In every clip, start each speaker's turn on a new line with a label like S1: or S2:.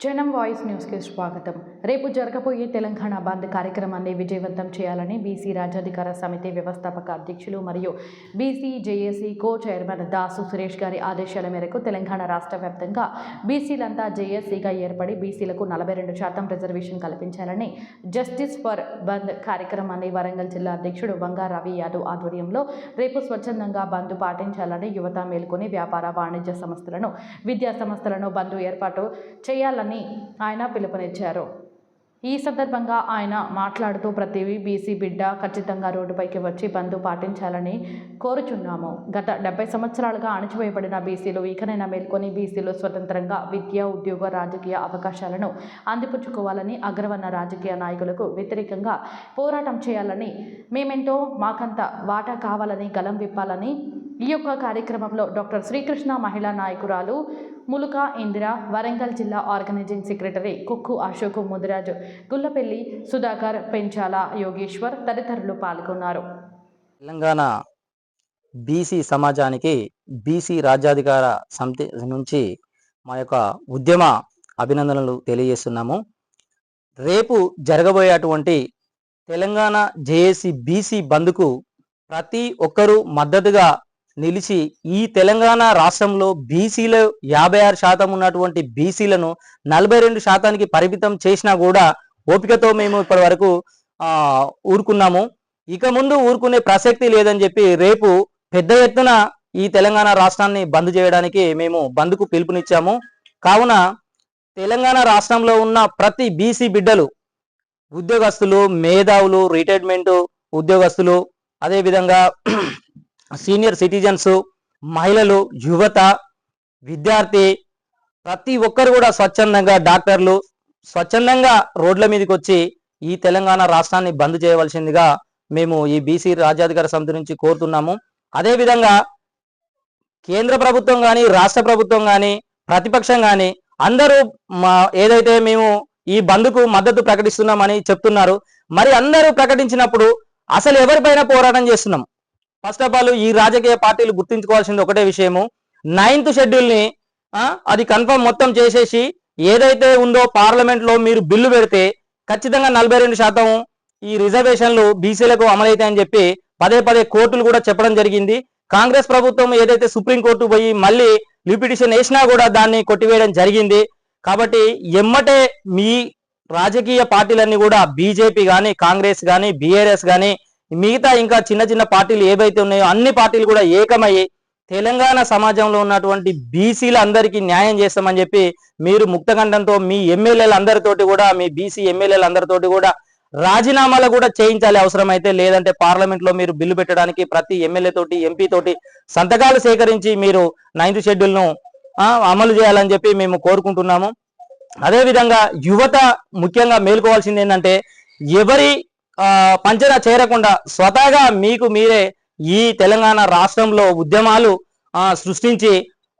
S1: జనం వాయిస్ న్యూస్కి స్వాగతం. రేపు జరగబోయే తెలంగాణ బంద్ కార్యక్రమాన్ని విజయవంతం చేయాలని బీసీ రాజ్యాధికార సమితి వ్యవస్థాపక అధ్యక్షులు మరియు BC JAC co chairman Dasu Suresh గారి ఆదేశాల మేరకు తెలంగాణ రాష్ట్ర వ్యాప్తంగా బీసీలంతా జేఏసీగా ఏర్పడి బీసీలకు నలభై రెండు శాతం రిజర్వేషన్ కల్పించాలని జస్టిస్ ఫర్ బంద్ కార్యక్రమాన్ని వరంగల్ జిల్లా అధ్యక్షుడు వంగా రవి యాదవ్ ఆధ్వర్యంలో రేపు స్వచ్ఛందంగా బంద్ పాటించాలని యువత మేల్కొని వ్యాపార వాణిజ్య సంస్థలను విద్యా సంస్థలను బంద్ ఏర్పాటు చేయాలని ఆయన పిలుపునిచ్చారు. ఈ సందర్భంగా ఆయన మాట్లాడుతూ ప్రతి బీసీ బిడ్డ ఖచ్చితంగా రోడ్డుపైకి వచ్చి బంధు పాటించాలని కోరుచున్నాము. గత డెబ్బై సంవత్సరాలుగా అణచివేయబడిన బీసీలు ఇకనైనా మేల్కొని బీసీలు స్వతంత్రంగా విద్య ఉద్యోగ రాజకీయ అవకాశాలను అందిపుచ్చుకోవాలని అగ్రవర్ణ రాజకీయ నాయకులకు వ్యతిరేకంగా పోరాటం చేయాలని మేమెంతో మాకంత వాటా కావాలని గలం విప్పాలని ఈ యొక్క కార్యక్రమంలో డాక్టర్ శ్రీకృష్ణ మహిళా నాయకురాలు ములుక ఇందిర వరంగల్ జిల్లా ఆర్గనైజింగ్ సెక్రటరీ కుక్కు అశోక్ ముదిరాజు గుల్లపల్లి సుధాకర్ పెంచాల యోగేశ్వర్ తదితరులు పాల్గొన్నారు.
S2: తెలంగాణ బీసీ సమాజానికి బీసీ రాజ్యాధికార సమితి నుంచి మా యొక్క ఉద్యమ అభినందనలు తెలియజేస్తున్నాము. రేపు జరగబోయేటువంటి తెలంగాణ జేఏసీ బీసీ బంద్కు ప్రతి ఒక్కరూ మద్దతుగా నిలిచి ఈ తెలంగాణ రాష్ట్రంలో బీసీలు యాభై ఆరు శాతం ఉన్నటువంటి బీసీలను నలభై రెండు శాతానికి పరిమితం చేసినా కూడా ఓపికతో మేము ఇప్పటి వరకు ఊరుకున్నాము. ఇక ముందు ఊరుకునే ప్రసక్తి లేదని చెప్పి రేపు పెద్ద ఎత్తున ఈ తెలంగాణ రాష్ట్రాన్ని బంద్ చేయడానికి మేము బంద్కు పిలుపునిచ్చాము. కావున తెలంగాణ రాష్ట్రంలో ఉన్న ప్రతి బీసీ బిడ్డలు ఉద్యోగస్తులు మేధావులు రిటైర్మెంట్ ఉద్యోగస్తులు అదేవిధంగా సీనియర్ సిటిజన్స్ మహిళలు యువత విద్యార్థి ప్రతి ఒక్కరు కూడా స్వచ్ఛందంగా డాక్టర్లు స్వచ్ఛందంగా రోడ్ల మీదకి వచ్చి ఈ తెలంగాణ రాష్ట్రాన్ని బంద్ చేయవలసిందిగా మేము ఈ బీసీ రాజ్యాధికార సమితి నుంచి కోరుతున్నాము. అదేవిధంగా కేంద్ర ప్రభుత్వం కానీ రాష్ట్ర ప్రభుత్వం కానీ ప్రతిపక్షం కానీ అందరూ మా ఏదైతే మేము ఈ బంద్కు మద్దతు ప్రకటిస్తున్నామని చెప్తున్నారు. మరి అందరూ ప్రకటించినప్పుడు అసలు ఎవరిపైన పోరాటం చేస్తున్నాం. ఫస్ట్ ఆఫ్ ఆల్ ఈ రాజకీయ పార్టీలు గుర్తుంచుకోవాల్సింది ఒకటే విషయము. నైన్త్ షెడ్యూల్ని అది కన్ఫర్మ్ మొత్తం చేసేసి ఏదైతే ఉందో పార్లమెంట్లో మీరు బిల్లు పెడితే ఖచ్చితంగా నలభై రెండు శాతం ఈ రిజర్వేషన్లు బీసీలకు అమలైతాయని చెప్పి పదే పదే కోర్టులు కూడా చెప్పడం జరిగింది. కాంగ్రెస్ ప్రభుత్వం ఏదైతే సుప్రీం కోర్టు పోయి మళ్ళీ లిపిటిషన్ వేసినా కూడా దాన్ని కొట్టివేయడం జరిగింది. కాబట్టి ఎమ్మటే మీ రాజకీయ పార్టీలన్నీ కూడా బీజేపీ కానీ కాంగ్రెస్ కానీ బీఆర్ఎస్ కానీ మిగతా ఇంకా చిన్న చిన్న పార్టీలు ఏవైతే ఉన్నాయో అన్ని పార్టీలు కూడా ఏకమయ్యి తెలంగాణ సమాజంలో ఉన్నటువంటి బీసీల అందరికీ న్యాయం చేస్తామని చెప్పి మీరు ముక్తకంఠంతో మీ ఎమ్మెల్యేలు అందరితోటి కూడా మీ బీసీ ఎమ్మెల్యేలు అందరితోటి కూడా రాజీనామాలు కూడా చేయించాలి అవసరమైతే లేదంటే పార్లమెంట్లో మీరు బిల్లు పెట్టడానికి ప్రతి ఎమ్మెల్యే తోటి ఎంపీ తోటి సంతకాలు సేకరించి మీరు నైన్త్ షెడ్యూల్ను అమలు చేయాలని చెప్పి మేము కోరుకుంటున్నాము. అదేవిధంగా యువత ముఖ్యంగా మేలుకోవాల్సింది ఏంటంటే ఎవరి పంచన చేరకుండా స్వతహాగా మీకు మీరే ఈ తెలంగాణ రాష్ట్రంలో ఉద్యమాలు సృష్టించి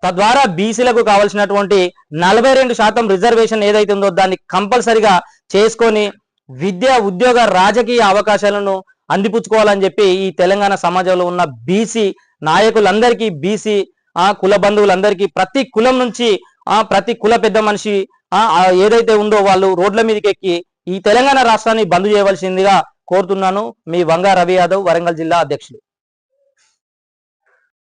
S2: తద్వారా బీసీలకు కావలసినటువంటి నలభై రెండు శాతం రిజర్వేషన్ ఏదైతే ఉందో దాన్ని కంపల్సరిగా చేసుకొని విద్య ఉద్యోగ రాజకీయ అవకాశాలను అందిపుచ్చుకోవాలని చెప్పి ఈ తెలంగాణ సమాజంలో ఉన్న బీసీ నాయకులందరికీ బీసీ ఆ కుల బంధువులందరికీ ప్రతి కులం నుంచి ఆ ప్రతి కుల పెద్ద మనిషి ఆ ఏదైతే ఉందో వాళ్ళు రోడ్ల మీదకి ఎక్కి ఈ తెలంగాణ రాష్ట్రాన్ని బంద్ చేయవలసిందిగా కోరుతున్నాను మీ వంగా రవి యాదవ్ వరంగల్ జిల్లా అధ్యక్షులు.